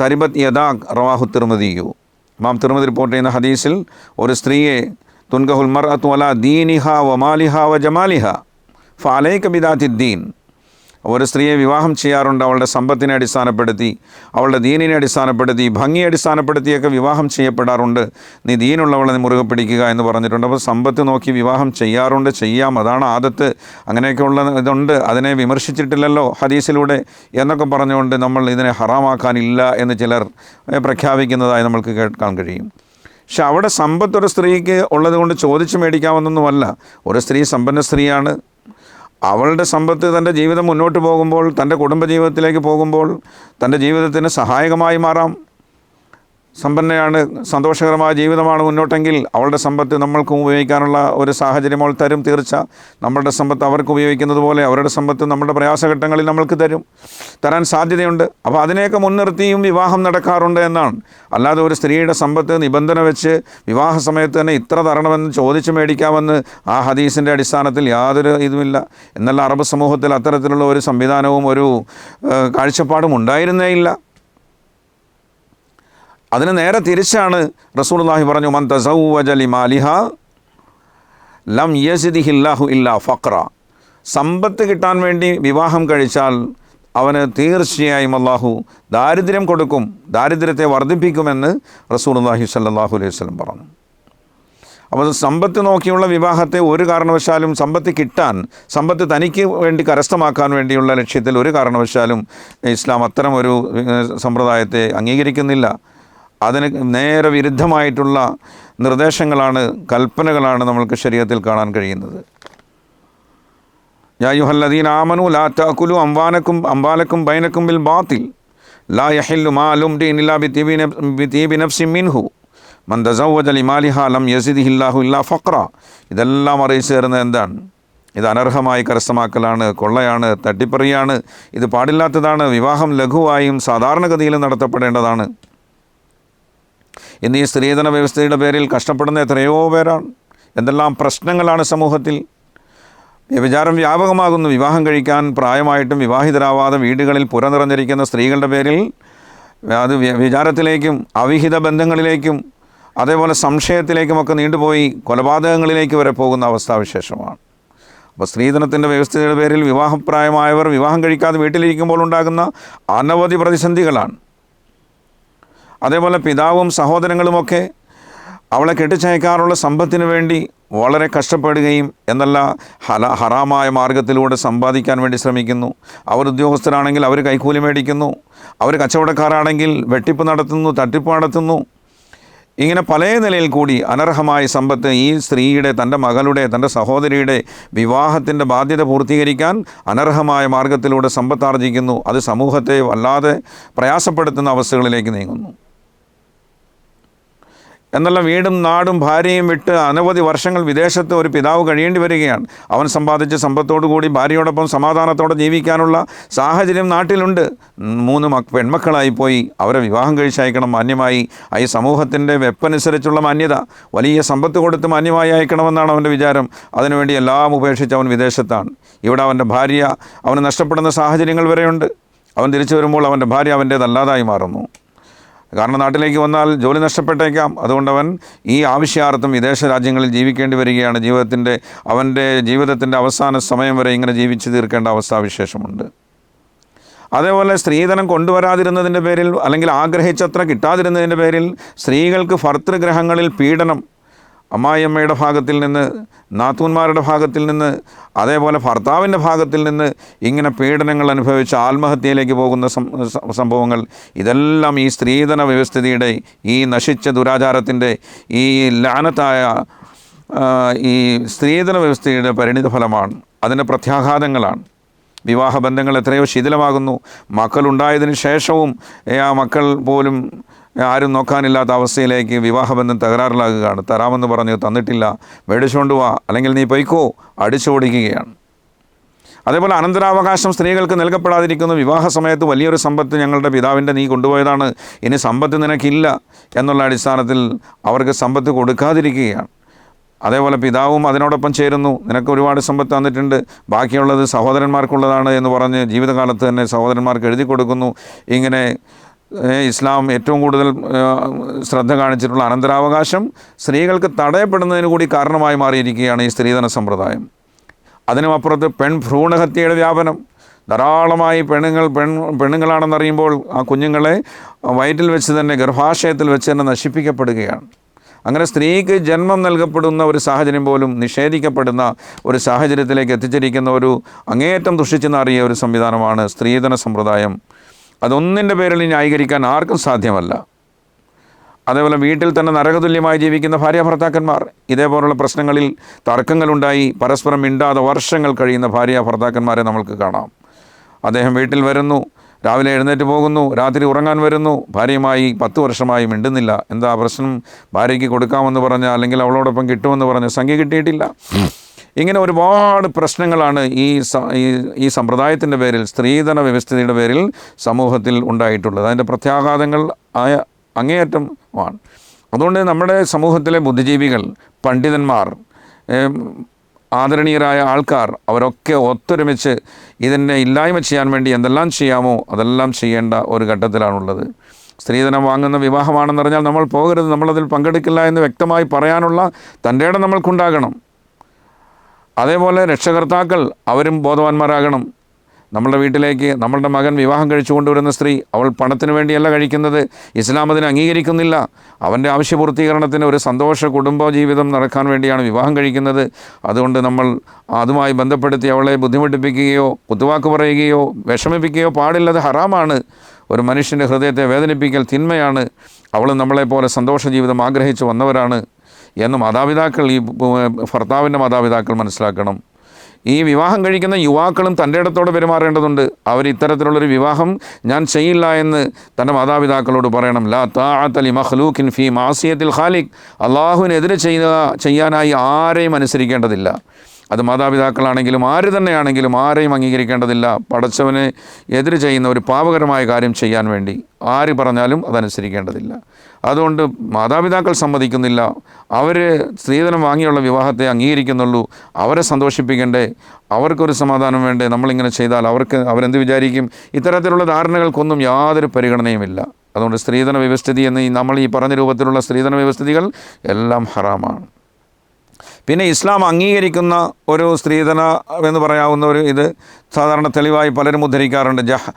തരിബത് യദാഖ് റവാഹു തിർമതിയു മാം തിർമതി റിപ്പോർട്ട് ചെയ്യുന്ന ഹദീസിൽ ഒരു സ്ത്രീയെ തുൻകഹുൽ മർ അത്തു അല ദീനിഹ വ മാലിഹ വ ജമാലിഹ ഫ അലൈക ബിദാത്തിദ്ദീൻ ഒരു സ്ത്രീയെ വിവാഹം ചെയ്യാറുണ്ട് അവളുടെ സമ്പത്തിനെ അടിസ്ഥാനപ്പെടുത്തി അവളുടെ ദീനിനെ അടിസ്ഥാനപ്പെടുത്തി ഭംഗിയെ അടിസ്ഥാനപ്പെടുത്തിയൊക്കെ വിവാഹം ചെയ്യപ്പെടാറുണ്ട്. നീ ദീനുള്ളവളെ മുറുകെ പിടിക്കുക എന്ന് പറഞ്ഞിട്ടുണ്ട്. അപ്പോൾ സമ്പത്ത് നോക്കി വിവാഹം ചെയ്യാറുണ്ട് ചെയ്യാം. അതാണ് ആദത്ത്. അങ്ങനെയൊക്കെയുള്ള ഇതുണ്ട്. അതിനെ വിമർശിച്ചിട്ടില്ലല്ലോ ഹദീസിലൂടെ എന്നൊക്കെ പറഞ്ഞുകൊണ്ട് നമ്മൾ ഇതിനെ ഹറാമാക്കാനില്ല എന്ന് ചിലർ പ്രഖ്യാപിക്കുന്നതായി നമ്മൾക്ക് കേൾക്കാൻ കഴിയും. പക്ഷെ അവിടെ സമ്പത്ത് ഒരു സ്ത്രീക്ക് ഉള്ളത് കൊണ്ട് ചോദിച്ച് മേടിക്കാമെന്നൊന്നുമല്ല ഒരു സ്ത്രീ സമ്പന്ന സ്ത്രീയാണ്. അവളുടെ സമ്പത്ത് തന്റെ ജീവിതം മുന്നോട്ട് പോകുമ്പോൾ തന്റെ കുടുംബജീവിതത്തിലേക്ക് പോകുമ്പോൾ തന്റെ ജീവിതത്തിന് സഹായകമായി മാറാം. സമ്പന്നയാണ് സന്തോഷകരമായ ജീവിതമാണ് മുന്നോട്ടെങ്കിൽ അവളുടെ സമ്പത്ത് നമ്മൾക്കും ഉപയോഗിക്കാനുള്ള ഒരു സാഹചര്യം അവൾ തരും തീർച്ച. നമ്മളുടെ സമ്പത്ത് അവർക്ക് ഉപയോഗിക്കുന്നത് പോലെ അവരുടെ സമ്പത്ത് നമ്മുടെ പ്രയാസഘട്ടങ്ങളിൽ നമ്മൾക്ക് തരും. തരാൻ സാധ്യതയുണ്ട്. അപ്പോൾ അതിനെയൊക്കെ മുൻനിർത്തിയും വിവാഹം നടക്കാറുണ്ട് എന്നാണ്. അല്ലാതെ ഒരു സ്ത്രീയുടെ സമ്പത്ത് നിബന്ധന വെച്ച് വിവാഹ സമയത്ത് തന്നെ ഇത്ര തരണമെന്ന് ചോദിച്ചു മേടിക്കാമെന്ന് ആ ഹദീസിന്റെ അടിസ്ഥാനത്തിൽ യാതൊരു ഇതുമില്ല. എന്നല്ല അറബ് സമൂഹത്തിൽ അത്തരത്തിലുള്ള ഒരു സംവിധാനവും ഒരു കാഴ്ചപ്പാടും ഉണ്ടായിരുന്നേ ഇല്ല അതിന് നേരെ തിരിച്ചാണ് റസൂലുള്ളാഹി പറഞ്ഞു മന്ത തസവ്വജ ലിമാലിഹ ലം യസിദിഹില്ലാഹു ഇല്ലാ ഫക്ര സമ്പത്ത് കിട്ടാൻ വേണ്ടി വിവാഹം കഴിച്ചാൽ അവന് തീർച്ചയായും അള്ളാഹു ദാരിദ്ര്യം കൊടുക്കും ദാരിദ്ര്യത്തെ വർദ്ധിപ്പിക്കുമെന്ന് റസൂൽ അള്ളാഹി സല്ലാഹു അലൈഹി വസ്ലം പറഞ്ഞു. അപ്പോൾ സമ്പത്ത് നോക്കിയുള്ള വിവാഹത്തെ ഒരു കാരണവശാലും സമ്പത്ത് കിട്ടാൻ സമ്പത്ത് തനിക്ക് വേണ്ടി കരസ്ഥമാക്കാൻ വേണ്ടിയുള്ള ലക്ഷ്യത്തിൽ ഒരു കാരണവശാലും ഇസ്ലാം അത്തരം ഒരു സമ്പ്രദായത്തെ അംഗീകരിക്കുന്നില്ല. അതിന് നേരെ വിരുദ്ധമായിട്ടുള്ള നിർദ്ദേശങ്ങളാണ് കൽപ്പനകളാണ് നമ്മൾക്ക് ശരീരത്തിൽ കാണാൻ കഴിയുന്നത്. യായുഹല്ലദീൻ ആമനു ലാ തഅകുലു അംബാനക്കും അംബാലക്കും ബൈനക്കും ബിൽ ബാത്തിൽ. ലാ യഹില്ലു മാലും ഇല്ലാ ബിതീബി നഫ്- ബിതീബി നഫ്സിൻ മിൻഹു. മൻ ഇമാലിഹാലം യസിദ് ലം യസിദിഹില്ലാഹു ഇല്ലാ ഫക്ര ഇതെല്ലാം അറിയിച്ചു തരുന്നത് എന്താണ്? ഇത് അനർഹമായി കരസ്ഥമാക്കലാണ് കൊള്ളയാണ് തട്ടിപ്പറിയാണ് ഇത് പാടില്ലാത്തതാണ് വിവാഹം ലഘുവായും സാധാരണഗതിയിലും നടത്തപ്പെടേണ്ടതാണ്. ഇന്ന് ഈ സ്ത്രീധന വ്യവസ്ഥയുടെ പേരിൽ കഷ്ടപ്പെടുന്ന എത്രയോ പേരാണ്. എന്തെല്ലാം പ്രശ്നങ്ങളാണ് സമൂഹത്തിൽ. വ്യഭിചാരം വ്യാപകമാകുന്നു. വിവാഹം കഴിക്കാൻ പ്രായമായിട്ടും വിവാഹിതരാവാതെ വീടുകളിൽ പുറനിറഞ്ഞിരിക്കുന്ന സ്ത്രീകളുടെ പേരിൽ അത് വിചാരത്തിലേക്കും അവിഹിത ബന്ധങ്ങളിലേക്കും അതേപോലെ സംശയത്തിലേക്കുമൊക്കെ നീണ്ടുപോയി കൊലപാതകങ്ങളിലേക്ക് വരെ പോകുന്ന അവസ്ഥാവിശേഷമാണ്. അപ്പോൾ സ്ത്രീധനത്തിന്റെ വ്യവസ്ഥയുടെ പേരിൽ വിവാഹപ്രായമായവർ വിവാഹം കഴിക്കാതെ വീട്ടിലിരിക്കുമ്പോൾ ഉണ്ടാകുന്ന അനവധി പ്രതിസന്ധികളാണ്. അതേപോലെ പിതാവും സഹോദരങ്ങളുമൊക്കെ അവളെ കെട്ടിച്ചയക്കാറുള്ള സമ്പത്തിന് വേണ്ടി വളരെ കഷ്ടപ്പെടുകയും എന്നല്ല ഹല ഹറാമായ മാർഗത്തിലൂടെ സമ്പാദിക്കാൻ വേണ്ടി ശ്രമിക്കുന്നു. അവർ ഉദ്യോഗസ്ഥരാണെങ്കിൽ അവർ കൈക്കൂലി മേടിക്കുന്നു. അവർ കച്ചവടക്കാരാണെങ്കിൽ വെട്ടിപ്പ് നടത്തുന്നു തട്ടിപ്പ് നടത്തുന്നു. ഇങ്ങനെ പല നിലയിൽ കൂടി അനർഹമായ സമ്പത്ത് ഈ സ്ത്രീയുടെ തന്റെ മകളുടെ തന്റെ സഹോദരിയുടെ വിവാഹത്തിന്റെ ബാധ്യത പൂർത്തീകരിക്കാൻ അനർഹമായ മാർഗത്തിലൂടെ സമ്പത്താർജിക്കുന്നു. അത് സമൂഹത്തെ വല്ലാതെ പ്രയാസപ്പെടുത്തുന്ന അവസ്ഥകളിലേക്ക് നീങ്ങുന്നു. എന്നല്ല വീടും നാടും ഭാര്യയും വിട്ട് അനവധി വർഷങ്ങൾ വിദേശത്ത് ഒരു പിതാവ് കഴിയേണ്ടി വരികയാണ്. അവൻ സമ്പാദിച്ച സമ്പത്തോടുകൂടി ഭാര്യയോടൊപ്പം സമാധാനത്തോടെ ജീവിക്കാനുള്ള സാഹചര്യം നാട്ടിലുണ്ട്. മൂന്ന് മക് പെൺമക്കളായി പോയി. അവരെ വിവാഹം കഴിച്ചയക്കണം മാന്യമായി. ഈ സമൂഹത്തിന്റെ വെപ്പനുസരിച്ചുള്ള മാന്യത. വലിയ സമ്പത്ത് കൊടുത്ത് മാന്യമായി അയക്കണമെന്നാണ് അവന്റെ വിചാരം. അതിനുവേണ്ടി എല്ലാം ഉപേക്ഷിച്ച് അവൻ വിദേശത്താണ്. ഇവിടെ അവന്റെ ഭാര്യ അവന് നഷ്ടപ്പെടുന്ന സാഹചര്യങ്ങൾ വരെയുണ്ട്. അവൻ തിരിച്ചു വരുമ്പോൾ അവന്റെ ഭാര്യ അവന്റേതല്ലാതായി മാറുന്നു. കാരണം നാട്ടിലേക്ക് വന്നാൽ ജോലി നഷ്ടപ്പെട്ടേക്കാം. അതുകൊണ്ട് അവൻ ഈ ആവശ്യാർത്ഥം വിദേശ രാജ്യങ്ങളിൽ ജീവിക്കേണ്ടി വരികയാണ്. ജീവിതത്തിന്റെ അവന്റെ ജീവിതത്തിന്റെ അവസാന സമയം വരെ ഇങ്ങനെ ജീവിച്ചു തീർക്കേണ്ട അവസ്ഥാവിശേഷമുണ്ട്. അതേപോലെ സ്ത്രീധനം കൊണ്ടുവരാതിരുന്നതിന്റെ പേരിൽ അല്ലെങ്കിൽ ആഗ്രഹിച്ചത്ര കിട്ടാതിരുന്നതിന്റെ പേരിൽ സ്ത്രീകൾക്ക് ഭർത്തൃഗ്രഹങ്ങളിൽ പീഡനം അമ്മായിയമ്മയുടെ ഭാഗത്തിൽ നിന്ന് നാത്തൂന്മാരുടെ ഭാഗത്തിൽ നിന്ന് അതേപോലെ ഭർത്താവിന്റെ ഭാഗത്തിൽ നിന്ന് ഇങ്ങനെ പീഡനങ്ങൾ അനുഭവിച്ച് ആത്മഹത്യയിലേക്ക് പോകുന്ന സംഭവങ്ങൾ ഇതെല്ലാം ഈ സ്ത്രീധന വ്യവസ്ഥിതിയുടെ ഈ നശിച്ച ദുരാചാരത്തിന്റെ ഈ ലാനത്തായ ഈ സ്ത്രീധന വ്യവസ്ഥയുടെ പരിണിത ഫലമാണ്. അതിന്റെ പ്രത്യാഘാതങ്ങളാണ്. വിവാഹബന്ധങ്ങൾ എത്രയോ ശിഥിലമാകുന്നു. മക്കളുണ്ടായതിനു ശേഷവും ആ മക്കൾ പോലും ആരും നോക്കാനില്ലാത്ത അവസ്ഥയിലേക്ക് വിവാഹബന്ധം തകരാറിലാകുകയാണ്. തരാമെന്ന് പറഞ്ഞു തന്നിട്ടില്ല. മേടിച്ചുകൊണ്ട് വാ. അല്ലെങ്കിൽ നീ പൊയ്ക്കോ. അടിച്ചോടിക്കുകയാണ്. അതേപോലെ അനന്തരാവകാശം സ്ത്രീകൾക്ക് നൽകപ്പെടാതിരിക്കുന്നു. വിവാഹ സമയത്ത് വലിയൊരു സമ്പത്ത് ഞങ്ങളുടെ പിതാവിന്റെ നീ കൊണ്ടുപോയതാണ്. ഇനി സമ്പത്ത് നിനക്കില്ല എന്നുള്ള അടിസ്ഥാനത്തിൽ അവർക്ക് സമ്പത്ത് കൊടുക്കാതിരിക്കുകയാണ്. അതേപോലെ പിതാവും അതിനോടൊപ്പം ചേരുന്നു. നിനക്ക് ഒരുപാട് സമ്പത്ത് തന്നിട്ടുണ്ട്. ബാക്കിയുള്ളത് സഹോദരന്മാർക്കുള്ളതാണ് എന്ന് പറഞ്ഞ് ജീവിതകാലത്ത് തന്നെ സഹോദരന്മാർക്ക് എഴുതി കൊടുക്കുന്നു. ഇങ്ങനെ ഇസ്ലാം ഏറ്റവും കൂടുതൽ ശ്രദ്ധ കാണിച്ചിട്ടുള്ള അനന്തരാവകാശം സ്ത്രീകൾക്ക് തടയപ്പെടുന്നതിന് കൂടി കാരണമായി മാറിയിരിക്കുകയാണ് ഈ സ്ത്രീധന സമ്പ്രദായം. അതിനുമപ്പുറത്ത് പെൺ ഭ്രൂണഹത്യയുടെ വ്യാപനം. ധാരാളമായി പെണ്ണുങ്ങൾ പെൺ പെണ്ണുങ്ങളാണെന്നറിയുമ്പോൾ ആ കുഞ്ഞുങ്ങളെ വയറ്റിൽ വെച്ച് തന്നെ ഗർഭാശയത്തിൽ വെച്ച് തന്നെ നശിപ്പിക്കപ്പെടുകയാണ്. അങ്ങനെ സ്ത്രീക്ക് ജന്മം നൽകപ്പെടുന്ന ഒരു സാഹചര്യം പോലും നിഷേധിക്കപ്പെടുന്ന ഒരു സാഹചര്യത്തിലേക്ക് എത്തിച്ചിരിക്കുന്ന ഒരു അങ്ങേയറ്റം ദുഷിച്ചെന്നറിയ ഒരു സംവിധാനമാണ് സ്ത്രീധന സമ്പ്രദായം. അതൊന്നിന്റെ പേരിൽ ന്യായീകരിക്കാൻ ആർക്കും സാധ്യമല്ല. അതേപോലെ വീട്ടിൽ തന്നെ നരകതുല്യമായി ജീവിക്കുന്ന ഭാര്യ ഭർത്താക്കന്മാർ ഇതേപോലുള്ള പ്രശ്നങ്ങളിൽ തർക്കങ്ങളുണ്ടായി പരസ്പരം മിണ്ടാതെ വർഷങ്ങൾ കഴിയുന്ന ഭാര്യ ഭർത്താക്കന്മാരെ നമ്മൾക്ക് കാണാം. അദ്ദേഹം വീട്ടിൽ വരുന്നു രാവിലെ എഴുന്നേറ്റ് പോകുന്നു രാത്രി ഉറങ്ങാൻ വരുന്നു ഭാര്യയുമായി പത്ത് വർഷമായി മിണ്ടുന്നില്ല. എന്താ പ്രശ്നം? ഭാര്യയ്ക്ക് കൊടുക്കാമെന്ന് പറഞ്ഞ അല്ലെങ്കിൽ അവളോടൊപ്പം കിട്ടുമെന്ന് പറഞ്ഞ് സംഖ്യ കിട്ടിയിട്ടില്ല. ഇങ്ങനെ ഒരുപാട് പ്രശ്നങ്ങളാണ് ഈ ഈ- സമ്പ്രദായത്തിന്റെ പേരിൽ സ്ത്രീധന വ്യവസ്ഥയുടെ പേരിൽ സമൂഹത്തിൽ ഉണ്ടായിട്ടുള്ളത്. അതിന്റെ പ്രത്യാഘാതങ്ങൾ ആയ അങ്ങേയറ്റമാണ് അതുകൊണ്ട് നമ്മുടെ സമൂഹത്തിലെ ബുദ്ധിജീവികൾ പണ്ഡിതന്മാർ ആദരണീയരായ ആൾക്കാർ അവരൊക്കെ ഒത്തൊരുമിച്ച് ഇതിനെ ഇല്ലായ്മ ചെയ്യാൻ വേണ്ടി എന്തെല്ലാം ചെയ്യാമോ അതെല്ലാം ചെയ്യേണ്ട ഒരു ഘട്ടത്തിലാണുള്ളത്. സ്ത്രീധനം വാങ്ങുന്ന വിവാഹമാണെന്ന് പറഞ്ഞാൽ നമ്മൾ പോകരുത് നമ്മളതിൽ പങ്കെടുക്കില്ല എന്ന് വ്യക്തമായി പറയാനുള്ള തന്റെ ഇടം നമ്മൾക്കുണ്ടാകണം. അതേപോലെ രക്ഷകർത്താക്കൾ അവരും ബോധവാന്മാരാകണം. നമ്മളുടെ വീട്ടിലേക്ക് നമ്മളുടെ മകൻ വിവാഹം കഴിച്ചു കൊണ്ടുവരുന്ന സ്ത്രീ അവൾ പണത്തിന് വേണ്ടിയല്ല കഴിക്കുന്നത് ഇസ്ലാം അതിനെ അംഗീകരിക്കുന്നില്ല. അവന്റെ ആവശ്യപൂർത്തീകരണത്തിന് ഒരു സന്തോഷ കുടുംബ ജീവിതം നടക്കാൻ വേണ്ടിയാണ് വിവാഹം കഴിക്കുന്നത്. അതുകൊണ്ട് നമ്മൾ അതുമായി ബന്ധപ്പെടുത്തി അവളെ ബുദ്ധിമുട്ടിപ്പിക്കുകയോ കുത്തുവാക്ക് പറയുകയോ വിഷമിപ്പിക്കുകയോ പാടില്ലത് ഹറാമാണ്. ഒരു മനുഷ്യന്റെ ഹൃദയത്തെ വേദനിപ്പിക്കൽ തിന്മയാണ്. അവൾ നമ്മളെപ്പോലെ സന്തോഷ ജീവിതം ആഗ്രഹിച്ചു വന്നവരാണ്. എന്ന് മാതാപിതാക്കൾ ഈ ഭർത്താവിന്റെ മാതാപിതാക്കൾ മനസ്സിലാക്കണം. ഈ വിവാഹം കഴിക്കുന്ന യുവാക്കളും തന്റെ ഇടത്തോടെ പെരുമാറേണ്ടതുണ്ട്. അവർ ഇത്തരത്തിലുള്ളൊരു വിവാഹം ഞാൻ ചെയ്യില്ല എന്ന് തന്റെ മാതാപിതാക്കളോട് പറയണം. ലാ താഅത്തലി മഹ്ലൂഖിൻ ഫി മാസിയത്തിൽ ഖാലിഖ്. അള്ളാഹുവിനെതിരെ ചെയ്യുക ചെയ്യാനായി ആരെയും അനുസരിക്കേണ്ടതില്ല. അത് മാതാപിതാക്കളാണെങ്കിലും ആര് തന്നെയാണെങ്കിലും ആരെയും അംഗീകരിക്കേണ്ടതില്ല. പടച്ചവനെ എതിര് ചെയ്യുന്ന ഒരു പാപകരമായ കാര്യം ചെയ്യാൻ വേണ്ടി ആര് പറഞ്ഞാലും അതനുസരിക്കേണ്ടതില്ല. അതുകൊണ്ട് മാതാപിതാക്കൾ സമ്മതിക്കുന്നില്ല. അവർ സ്ത്രീധനം വാങ്ങിയുള്ള വിവാഹത്തെ അംഗീകരിക്കുന്നുള്ളൂ. അവരെ സന്തോഷിപ്പിക്കണ്ടേ? അവർക്കൊരു സമാധാനം വേണ്ടേ? നമ്മളിങ്ങനെ ചെയ്താൽ അവർക്ക് അവരെന്ത് വിചാരിക്കും? ഇത്തരത്തിലുള്ള ധാരണകൾക്കൊന്നും യാതൊരു പരിഗണനയുമില്ല അതുകൊണ്ട് സ്ത്രീധന വ്യവസ്ഥിതി എന്ന് നമ്മൾ ഈ പറഞ്ഞ രൂപത്തിലുള്ള സ്ത്രീധന വ്യവസ്ഥിതികൾ എല്ലാം ഹറാമാണ്. പിന്നെ ഇസ്ലാം അംഗീകരിക്കുന്ന ഒരു സ്ത്രീധന എന്ന് പറയാവുന്ന ഒരു ഇത് സാധാരണ തെളിവായി പലരും ഉദ്ധരിക്കാറുണ്ട്. ജഹ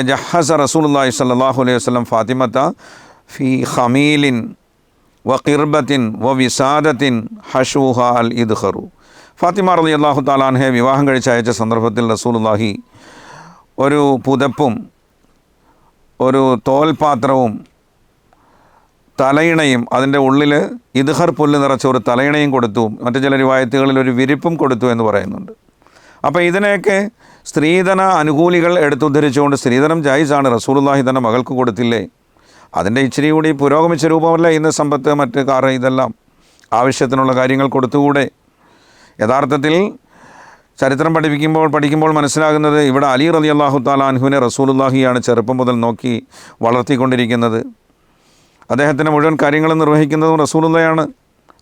ജഹസ റസൂലുള്ളാഹി സ്വല്ലല്ലാഹു അലൈഹി വസ്ലം ഫാത്തിമത്ത ഫി ഹമീലിൻ വ ഖിർബത്തിൻ വ വിസാദത്തിൻ ഹഷൂഹ അൽ ഇദ്ഹറു ഫാത്തിമ അലി അള്ളാഹു താലാൻഹെ വിവാഹം കഴിച്ച് അയച്ച സന്ദർഭത്തിൽ റസൂലുള്ളാഹി ഒരു പുതപ്പും ഒരു തോൽപാത്രവും തലയിണയും അതിന്റെ ഉള്ളിൽ ഇദ്ഹർ പുല്ല് നിറച്ച ഒരു തലയിണയും കൊടുത്തു. മറ്റു ചില രൂപായത്തുകളിൽ ഒരു വിരിപ്പും കൊടുത്തു എന്ന് പറയുന്നുണ്ട്. അപ്പോൾ ഇതിനെയൊക്കെ സ്ത്രീധന അനുകൂലികൾ എടുത്തുദ്ധരിച്ചുകൊണ്ട് സ്ത്രീധനം ജായിസാണ് റസൂലുള്ളാഹി തന്നെ മകൾക്ക് കൊടുത്തില്ലേ? അതിന്റെ ഇച്ചിരി കൂടി പുരോഗമിച്ച രൂപമല്ല ഇന്ന് സമ്പത്ത് മറ്റ് കാറ് ഇതെല്ലാം? ആവശ്യത്തിനുള്ള കാര്യങ്ങൾ കൊടുത്തുകൂടെ? യഥാർത്ഥത്തിൽ ചരിത്രം പഠിപ്പിക്കുമ്പോൾ പഠിക്കുമ്പോൾ മനസ്സിലാകുന്നത് ഇവിടെ അലി റലി അള്ളാഹു താലാൻഹുവിനെ റസൂലുള്ളാഹിയാണ് ചെറുപ്പം മുതൽ നോക്കി വളർത്തിക്കൊണ്ടിരിക്കുന്നത്. അദ്ദേഹത്തിന്റെ മുഴുവൻ കാര്യങ്ങളും നിർവഹിക്കുന്നതും റസൂലുള്ളയാണ്.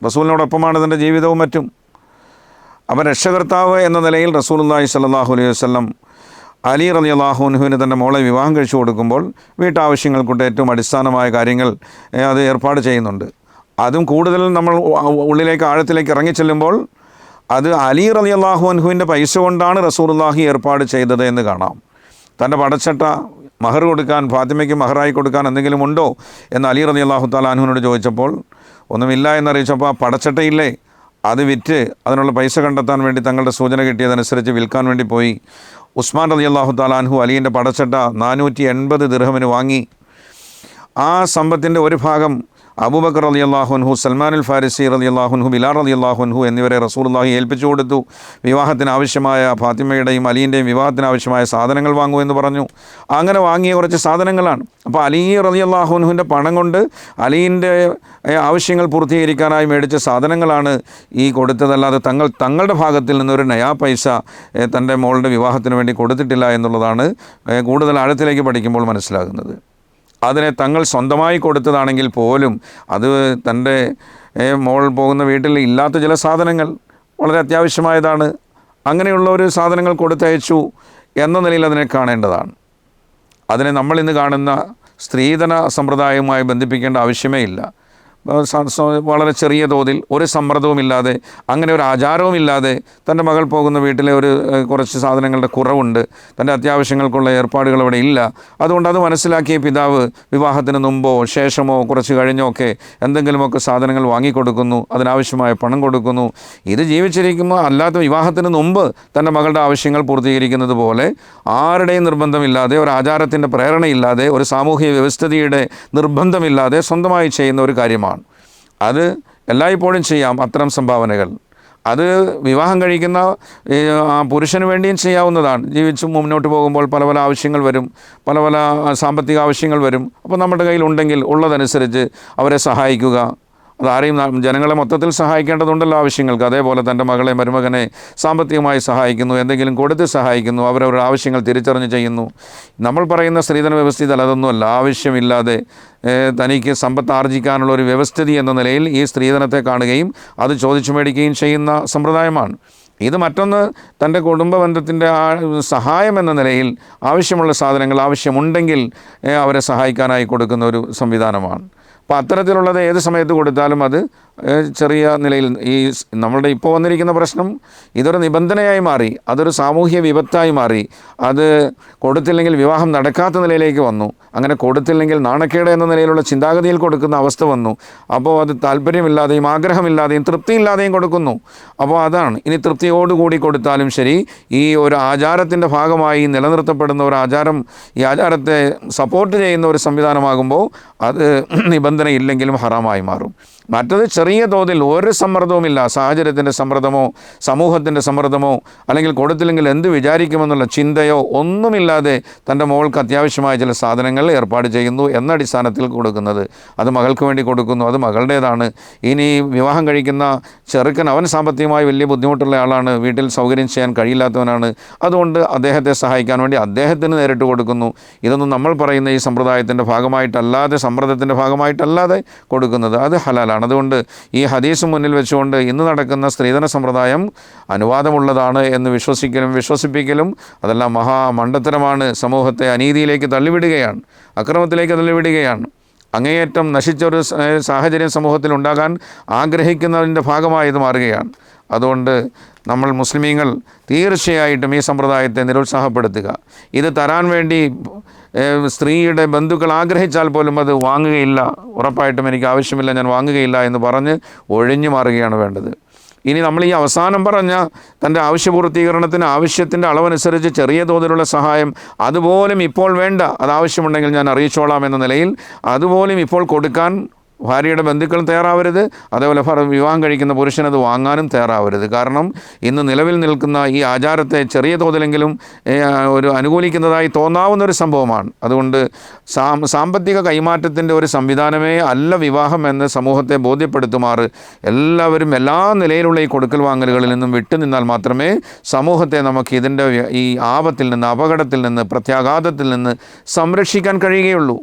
റസൂലിനോടൊപ്പമാണ് ഇതിന്റെ ജീവിതവും മറ്റും. അപ്പം രക്ഷകർത്താവ് എന്ന നിലയിൽ റസൂലുള്ളാഹി സല്ലാഹു അലൈഹി വസല്ലം അലി റലി അള്ളാഹുനുഹുവിന് തന്റെ മോളെ വിവാഹം കഴിച്ചു കൊടുക്കുമ്പോൾ വീട്ടാവശ്യങ്ങൾക്കൊണ്ട് ഏറ്റവും അടിസ്ഥാനമായ കാര്യങ്ങൾ അത് ഏർപ്പാട് ചെയ്യുന്നുണ്ട്. അതും കൂടുതൽ നമ്മൾ ഉള്ളിലേക്ക് ആഴത്തിലേക്ക് ഇറങ്ങിച്ചെല്ലുമ്പോൾ അത് അലി റലി അള്ളാഹു അൻഹുവിന്റെ പൈസ കൊണ്ടാണ് റസൂലുള്ളാഹി ഏർപ്പാട് ചെയ്തത് എന്ന് കാണാം. തന്റെ പടച്ചട്ട മഹർ കൊടുക്കാൻ ഫാത്തിമയ്ക്ക് മഹറായി കൊടുക്കാൻ എന്തെങ്കിലും ഉണ്ടോ എന്ന് അലി റലി അള്ളാഹു താലാഹുവിനോട് ചോദിച്ചപ്പോൾ ഒന്നുമില്ല എന്നറിയിച്ചപ്പോൾ ആ പടച്ചട്ടയില്ലേ അത് വിറ്റ് അതിനുള്ള പൈസ കണ്ടെത്താൻ വേണ്ടി തങ്ങളുടെ സൂചന കിട്ടിയതനുസരിച്ച് വിൽക്കാൻ വേണ്ടി പോയി. ഉസ്മാൻ അലി അള്ളാഹു താലാൻഹു അലീന്റെ പടച്ചട്ട നാനൂറ്റി എൺപത് ദിർഹമിന് വാങ്ങി. ആ സമ്പത്തിന്റെ ഒരു ഭാഗം അബൂബക്കർ അലി അള്ളാഹുൻഹു സൽമാനുൽ ഫാരിസി അലി അള്ളാഹുൻഹു ബിലാർ അലി അള്ളാഹുൻഹു എന്നിവരെ റസൂലുള്ളാഹി ഏൽപ്പിച്ചു കൊടുത്തു. വിവാഹത്തിന് ആവശ്യമായ ഫാത്തിമയുടെയും അലീന്റെയും വിവാഹത്തിന് ആവശ്യമായ സാധനങ്ങൾ വാങ്ങൂ എന്ന് പറഞ്ഞു. അങ്ങനെ വാങ്ങിയ കുറച്ച് സാധനങ്ങളാണ്. അപ്പോൾ അലി റലി അള്ളാഹുൻഹുവിന്റെ പണം കൊണ്ട് അലീന്റെ ആവശ്യങ്ങൾ പൂർത്തീകരിക്കാനായി മേടിച്ച സാധനങ്ങളാണ് ഈ കൊടുത്തതല്ലാതെ തങ്ങൾ തങ്ങളുടെ ഭാഗത്തിൽ നിന്നൊരു നയാ പൈസ തന്റെ മോളുടെ വിവാഹത്തിന് വേണ്ടി കൊടുത്തിട്ടില്ല എന്നുള്ളതാണ് കൂടുതൽ ആഴത്തിലേക്ക് പഠിക്കുമ്പോൾ മനസ്സിലാകുന്നത്. അതിനെ തങ്ങൾ സ്വന്തമായി കൊടുത്തതാണെങ്കിൽ പോലും അത് തന്റെ മോൾ പോകുന്ന വീട്ടിൽ ഇല്ലാത്ത ചില സാധനങ്ങൾ വളരെ അത്യാവശ്യമായതാണ്. അങ്ങനെയുള്ള ഒരു സാധനങ്ങൾ കൊടുത്തയച്ചു എന്ന നിലയിൽ അതിനെ കാണേണ്ടതാണ്. അതിനെ നമ്മൾ ഇന്ന് കാണുന്ന സ്ത്രീധന സമ്പ്രദായവുമായി ബന്ധിപ്പിക്കേണ്ട ആവശ്യമേ ഇല്ല. വളരെ ചെറിയ തോതിൽ ഒരു സമ്മർദ്ദവുമില്ലാതെ അങ്ങനെ ഒരു ആചാരവുമില്ലാതെ തന്റെ മകൾ പോകുന്ന വീട്ടിലെ ഒരു കുറച്ച് സാധനങ്ങളുടെ കുറവുണ്ട്. തന്റെ അത്യാവശ്യങ്ങൾക്കുള്ള ഏർപ്പാടുകൾ അവിടെ ഇല്ല. അതുകൊണ്ട് അത് മനസ്സിലാക്കിയ പിതാവ് വിവാഹത്തിന് മുമ്പോ ശേഷമോ കുറച്ച് കഴിഞ്ഞോ ഒക്കെ എന്തെങ്കിലുമൊക്കെ സാധനങ്ങൾ വാങ്ങിക്കൊടുക്കുന്നു അതിനാവശ്യമായ പണം കൊടുക്കുന്നു. ഇത് ജീവിച്ചിരിക്കുമ്പോൾ അല്ലാത്ത വിവാഹത്തിന് മുമ്പ് തന്റെ മകളുടെ ആവശ്യങ്ങൾ പൂർത്തീകരിക്കുന്നത് പോലെ ആരുടെയും നിർബന്ധമില്ലാതെ ഒരു ആചാരത്തിന്റെ പ്രേരണയില്ലാതെ ഒരു സാമൂഹിക വ്യവസ്ഥിതിയുടെ നിർബന്ധമില്ലാതെ സ്വന്തമായി ചെയ്യുന്ന ഒരു കാര്യമാണ്. അത് എല്ലായ്പ്പോഴും ചെയ്യാം അത്തരം സംഭാവനകൾ. അത് വിവാഹം കഴിക്കുന്ന പുരുഷന് വേണ്ടിയും ചെയ്യാവുന്നതാണ്. ജീവിച്ച് മുന്നോട്ട് പോകുമ്പോൾ പല പല ആവശ്യങ്ങൾ വരും പല പല സാമ്പത്തിക ആവശ്യങ്ങൾ വരും. അപ്പോൾ നമ്മുടെ കയ്യിൽ ഉണ്ടെങ്കിൽ ഉള്ളതനുസരിച്ച് അവരെ സഹായിക്കുക. അതാരെയും ജനങ്ങളെ മൊത്തത്തിൽ സഹായിക്കേണ്ടതുണ്ടല്ലോ ആവശ്യങ്ങൾക്ക്. അതേപോലെ തന്റെ മകളെ മരുമകനെ സാമ്പത്തികമായി സഹായിക്കുന്നു എന്തെങ്കിലും കൊടുത്ത് സഹായിക്കുന്നു അവരവരുടെ ആവശ്യങ്ങൾ തിരിച്ചറിഞ്ഞ് ചെയ്യുന്നു. നമ്മൾ പറയുന്ന സ്ത്രീധന വ്യവസ്ഥിതി അതൊന്നുമല്ല. ആവശ്യമില്ലാതെ തനിക്ക് സമ്പത്ത് ആർജിക്കാനുള്ള ഒരു വ്യവസ്ഥിതി എന്ന നിലയിൽ ഈ സ്ത്രീധനത്തെ കാണുകയും അത് ചോദിച്ചു മേടിക്കുകയും ചെയ്യുന്ന സമ്പ്രദായമാണ്. ഇത് മറ്റൊന്ന് തന്റെ കുടുംബ ബന്ധത്തിന്റെ ആ സഹായം എന്ന നിലയിൽ ആവശ്യമുള്ള സാധനങ്ങൾ ആവശ്യമുണ്ടെങ്കിൽ അവരെ സഹായിക്കാനായി കൊടുക്കുന്ന ഒരു സംവിധാനമാണ്. അപ്പോൾ അത്തരത്തിലുള്ളത് ഏത് സമയത്ത് കൊടുത്താലും അത് ചെറിയ നിലയിൽ ഈ നമ്മളുടെ ഇപ്പോൾ വന്നിരിക്കുന്ന പ്രശ്നം ഇതൊരു നിബന്ധനയായി മാറി അതൊരു സാമൂഹ്യ വിപത്തായി മാറി. അത് കൊടുത്തില്ലെങ്കിൽ വിവാഹം നടക്കാത്ത നിലയിലേക്ക് വന്നു അങ്ങനെ കൊടുത്തില്ലെങ്കിൽ നാണക്കേട് എന്ന നിലയിലുള്ള ചിന്താഗതിയിൽ കൊടുക്കുന്ന അവസ്ഥ വന്നു. അപ്പോൾ അത് താല്പര്യമില്ലാതെയും ആഗ്രഹമില്ലാതെയും തൃപ്തിയില്ലാതെയും കൊടുക്കുന്നു. അപ്പോൾ അതാണ് ഇനി തൃപ്തിയോടുകൂടി കൊടുത്താലും ശരി ഈ ഒരു ആചാരത്തിന്റെ ഭാഗമായി നിലനിർത്തപ്പെടുന്ന ഒരു ആചാരം ഈ ആചാരത്തെ സപ്പോർട്ട് ചെയ്യുന്ന ഒരു സംവിധാനമാകുമ്പോൾ അത് നിബന്ധന ഇല്ലെങ്കിലും ഹറാമായി മാറും. മറ്റത് ചെറിയ തോതിൽ ഒരു സമ്മർദ്ദവുമില്ല. സാഹചര്യത്തിന്റെ സമ്മർദ്ദമോ സമൂഹത്തിന്റെ സമ്മർദ്ദമോ അല്ലെങ്കിൽ കൊടുത്തില്ലെങ്കിൽ എന്ത് വിചാരിക്കുമെന്നുള്ള ചിന്തയോ ഒന്നുമില്ലാതെ തന്റെ മോൾക്ക് അത്യാവശ്യമായ ചില സാധനങ്ങൾ ഏർപ്പാട് ചെയ്യുന്നു എന്ന അടിസ്ഥാനത്തിൽ കൊടുക്കുന്നത്. അത് മകൾക്ക് വേണ്ടി കൊടുക്കുന്നു അത് മകളുടേതാണ്. ഇനി വിവാഹം കഴിക്കുന്ന ചെറുക്കൻ അവൻ സാമ്പത്തികമായി വലിയ ബുദ്ധിമുട്ടുള്ള ആളാണ് വീട്ടിൽ സൗകര്യം ചെയ്യാൻ കഴിയില്ലാത്തവനാണ്. അതുകൊണ്ട് അദ്ദേഹത്തെ സഹായിക്കാൻ വേണ്ടി അദ്ദേഹത്തിന് നേരിട്ട് കൊടുക്കുന്നു. ഇതൊന്നും നമ്മൾ പറയുന്ന ഈ സമ്പ്രദായത്തിന്റെ ഭാഗമായിട്ടല്ലാതെ സമ്മർദ്ദത്തിന്റെ ഭാഗമായിട്ടല്ലാതെ കൊടുക്കുന്നത് അത് ഹലാലാണ്. അതുകൊണ്ട് ഈ ഹദീസ് മുന്നിൽ വെച്ചുകൊണ്ട് ഇന്ന് നടക്കുന്ന സ്ത്രീധന സമ്പ്രദായം അനുവാദമുള്ളതാണ് എന്ന് വിശ്വസിക്കലും വിശ്വസിപ്പിക്കലും അതെല്ലാം മഹാമണ്ഡത്തരമാണ്. സമൂഹത്തെ അനീതിയിലേക്ക് തള്ളിവിടുകയാണ്. അക്രമത്തിലേക്ക് തള്ളിവിടുകയാണ്. അങ്ങേയറ്റം നശിച്ച ഒരു സാഹചര്യം സമൂഹത്തിൽ ഉണ്ടാകാൻ ആഗ്രഹിക്കുന്നതിന്റെ ഭാഗമായി ഇത് മാറുകയാണ്. അതുകൊണ്ട് നമ്മൾ മുസ്ലിമീങ്ങൾ തീർച്ചയായിട്ടും ഈ സമ്പ്രദായത്തെ നിരുത്സാഹപ്പെടുത്തുക. ഇത് തരാൻ വേണ്ടി സ്ത്രീയുടെ ബന്ധുക്കൾ ആഗ്രഹിച്ചാൽ പോലും അത് വാങ്ങുകയില്ല. ഉറപ്പായിട്ടും എനിക്ക് ആവശ്യമില്ല ഞാൻ വാങ്ങുകയില്ല എന്ന് പറഞ്ഞ് ഒഴിഞ്ഞു മാറുകയാണ് വേണ്ടത്. ഇനി നമ്മൾ ഈ അവസാനം പറഞ്ഞ തന്റെ ആവശ്യപൂർത്തീകരണത്തിന് ആവശ്യത്തിന്റെ അളവനുസരിച്ച് ചെറിയ തോതിലുള്ള സഹായം അതുപോലും ഇപ്പോൾ വേണ്ട. അത് ആവശ്യമുണ്ടെങ്കിൽ ഞാൻ അറിയിച്ചോളാം എന്ന നിലയിൽ അതുപോലും ഇപ്പോൾ കൊടുക്കാൻ ഭാര്യയുടെ ബന്ധുക്കൾ തയ്യാറാവരുത്. അതേപോലെ വിവാഹം കഴിക്കുന്ന പുരുഷനത് വാങ്ങാനും തയ്യാറാവരുത്. കാരണം ഇന്ന് നിലവിൽ നിൽക്കുന്ന ഈ ആചാരത്തെ ചെറിയ തോതിലെങ്കിലും ഒരു അനുകൂലിക്കുന്നതായി തോന്നാവുന്ന ഒരു സംഭവമാണ്. അതുകൊണ്ട് സാമ്പത്തിക കൈമാറ്റത്തിന്റെ ഒരു സംവിധാനമേ അല്ല വിവാഹം എന്ന് സമൂഹത്തെ ബോധ്യപ്പെടുത്തുമാറ്. എല്ലാവരും എല്ലാ നിലയിലുള്ള ഈ കൊടുക്കൽ വാങ്ങലുകളിൽ നിന്നും വിട്ടുനിന്നാൽ മാത്രമേ സമൂഹത്തെ നമുക്ക് ഇതിന്റെ ഈ ആപത്തിൽ നിന്ന് അപകടത്തിൽ നിന്ന് പ്രത്യാഘാതത്തിൽ നിന്ന് സംരക്ഷിക്കാൻ കഴിയുകയുള്ളൂ.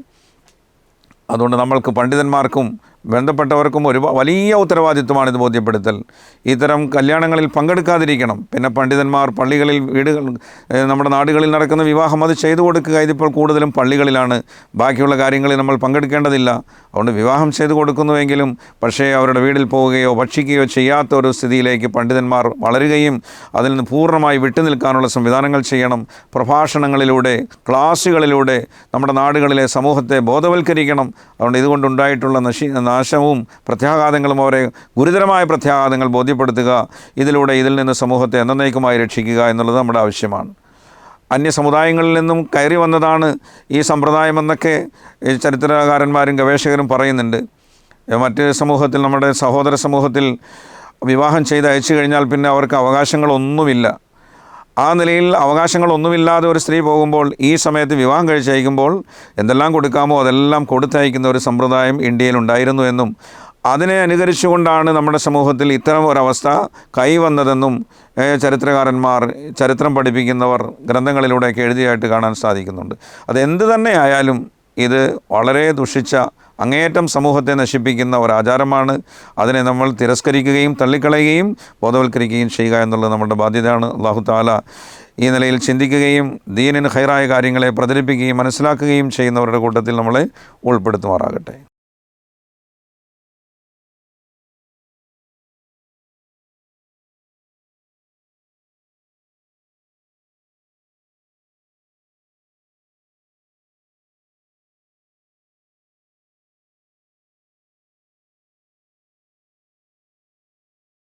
അതുകൊണ്ട് നമ്മൾക്ക് പണ്ഡിതന്മാർക്കും ബന്ധപ്പെട്ടവർക്കും ഒരു വലിയ ഉത്തരവാദിത്വമാണ് ഇത് ബോധ്യപ്പെടുത്തൽ. ഇത്തരം കല്യാണങ്ങളിൽ പങ്കെടുക്കാതിരിക്കണം. പിന്നെ പണ്ഡിതന്മാർ പള്ളികളിൽ വീടുകൾ നമ്മുടെ നാടുകളിൽ നടക്കുന്ന വിവാഹം അത് ചെയ്തു കൊടുക്കുക ഇതിപ്പോൾ കൂടുതലും പള്ളികളിലാണ്. ബാക്കിയുള്ള കാര്യങ്ങളിൽ നമ്മൾ പങ്കെടുക്കേണ്ടതില്ല. അതുകൊണ്ട് വിവാഹം ചെയ്തു കൊടുക്കുന്നുവെങ്കിലും പക്ഷേ അവരുടെ വീട്ടിൽ പോവുകയോ ഭക്ഷിക്കുകയോ ചെയ്യാത്ത ഒരു സ്ഥിതിയിലേക്ക് പണ്ഡിതന്മാർ വളരുകയും അതിൽ നിന്ന് പൂർണമായി വിട്ടുനിൽക്കാനുള്ള സംവിധാനങ്ങൾ ചെയ്യണം. പ്രഭാഷണങ്ങളിലൂടെ ക്ലാസ്സുകളിലൂടെ നമ്മുടെ നാടുകളിലെ സമൂഹത്തെ ബോധവൽക്കരിക്കണം. അതുകൊണ്ട് ഇതുകൊണ്ടുണ്ടായിട്ടുള്ള നശി നാശവും പ്രത്യാഘാതങ്ങളും അവരെ ഗുരുതരമായ പ്രത്യാഘാതങ്ങൾ ബോധ്യപ്പെടുത്തുക ഇതിലൂടെ ഇതിൽ നിന്ന് സമൂഹത്തെ എന്നേക്കുമായി രക്ഷിക്കുക എന്നുള്ളത് നമ്മുടെ ആവശ്യമാണ്. അന്യ സമുദായങ്ങളിൽ നിന്നും കയറി വന്നതാണ് ഈ സമ്പ്രദായമെന്നൊക്കെ ചരിത്രകാരന്മാരും ഗവേഷകരും പറയുന്നുണ്ട്. മറ്റ് സമൂഹത്തിൽ നമ്മുടെ സഹോദര സമൂഹത്തിൽ വിവാഹം ചെയ്ത് അയച്ചു കഴിഞ്ഞാൽ പിന്നെ അവർക്ക് അവകാശങ്ങളൊന്നുമില്ല. ആ നിലയിൽ അവകാശങ്ങളൊന്നുമില്ലാതെ ഒരു സ്ത്രീ പോകുമ്പോൾ ഈ സമയത്ത് വിവാഹം കഴിച്ചയക്കുമ്പോൾ എന്തെല്ലാം കൊടുക്കാമോ അതെല്ലാം കൊടുത്തയക്കുന്ന ഒരു സമ്പ്രദായം ഇന്ത്യയിൽ ഉണ്ടായിരുന്നു എന്നും അതിനെ അനുകരിച്ചുകൊണ്ടാണ് നമ്മുടെ സമൂഹത്തിൽ ഇത്തരം ഒരവസ്ഥ കൈവന്നതെന്നും ചരിത്രകാരന്മാർ ചരിത്രം പഠിപ്പിക്കുന്നവർ ഗ്രന്ഥങ്ങളിലൂടെയൊക്കെ എഴുതിയായിട്ട് കാണാൻ സാധിക്കുന്നുണ്ട്. അത് തന്നെ ആയാലും ഇത് വളരെ ദുഷിച്ച അങ്ങേയറ്റം സമൂഹത്തെ നശിപ്പിക്കുന്ന ഒരാചാരമാണ്. അതിനെ നമ്മൾ തിരസ്കരിക്കുകയും തള്ളിക്കളയുകയും ബോധവൽക്കരിക്കുകയും ചെയ്യുക എന്നുള്ളത് നമ്മുടെ ബാധ്യതയാണ്. അള്ളാഹു താല ഈ നിലയിൽ ചിന്തിക്കുകയും ദീനിന് ഹൈറായ കാര്യങ്ങളെ പ്രചരിപ്പിക്കുകയും മനസ്സിലാക്കുകയും ചെയ്യുന്നവരുടെ കൂട്ടത്തിൽ നമ്മളെ ഉൾപ്പെടുത്തുമാറാകട്ടെ.